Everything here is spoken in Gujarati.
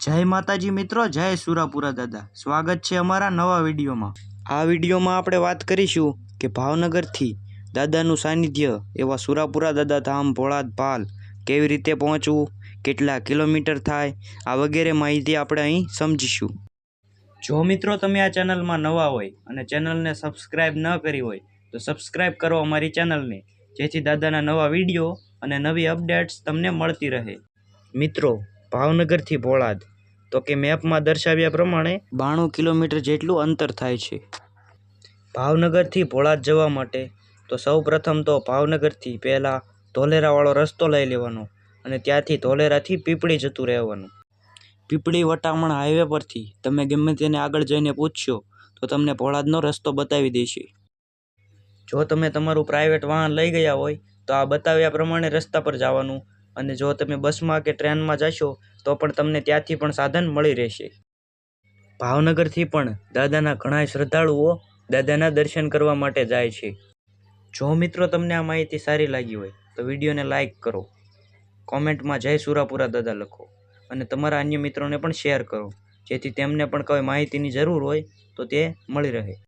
જય માતાજી મિત્રો, જય સુરાપુરા દાદા. સ્વાગત છે અમારા નવા વિડીયોમાં. આ વિડીયોમાં આપણે વાત કરીશું કે ભાવનગરથી દાદાનું સાનિધ્ય એવા સુરાપુરા દાદા ધામ ભોળાદ પાલ કેવી રીતે પહોંચવું, કેટલા કિલોમીટર થાય, આ વગેરે માહિતી આપણે અહીં સમજીશું. જો મિત્રો તમે આ ચેનલમાં નવા હોય અને ચેનલને સબસ્ક્રાઈબ ન કરી હોય, તો સબસ્ક્રાઈબ કરો અમારી ચેનલને. જેથી દાદાના નવા વીડિયો અને નવી અપડેટ્સ તમને મળતી રહે. મિત્રો ભાવનગરથી ભોળાદ તો કે મેપમાં દર્શાવ્યા પ્રમાણે બાણું કિલોમીટર જેટલું અંતર થાય છે. ભાવનગરથી ભોળાદ જવા માટે તો સૌ પ્રથમ તો ભાવનગરથી પહેલાં ધોલેરાવાળો રસ્તો લઈ લેવાનો અને ત્યાંથી ધોલેરાથી પીપળી જતું રહેવાનું. પીપળી વટામણ હાઈવે પરથી તમે ગમે તેને આગળ જઈને પૂછશો તો તમને ભોળાદનો રસ્તો બતાવી દેશે. જો તમે તમારું પ્રાઇવેટ વાહન લઈ ગયા હોય તો આ બતાવ્યા પ્રમાણે રસ્તા પર જવાનું અને જો તમે બસમાં કે ટ્રેનમાં જશો, તો પણ તમને ત્યાંથી પણ સાધન મળી રહેશે. ભાવનગરથી પણ દાદાના ઘણા શ્રદ્ધાળુઓ દાદાના દર્શન કરવા માટે જાય છે. જો મિત્રો તમને આ માહિતી સારી લાગી હોય, તો વિડીયોને લાઇક કરો. કોમેન્ટમાં જય સુરાપુરા દાદા લખો. અને તમારા અન્ય મિત્રોને પણ શેર કરો, જેથી તેમને પણ કોઈ માહિતીની જરૂર હોય, તો તે મળી રહે.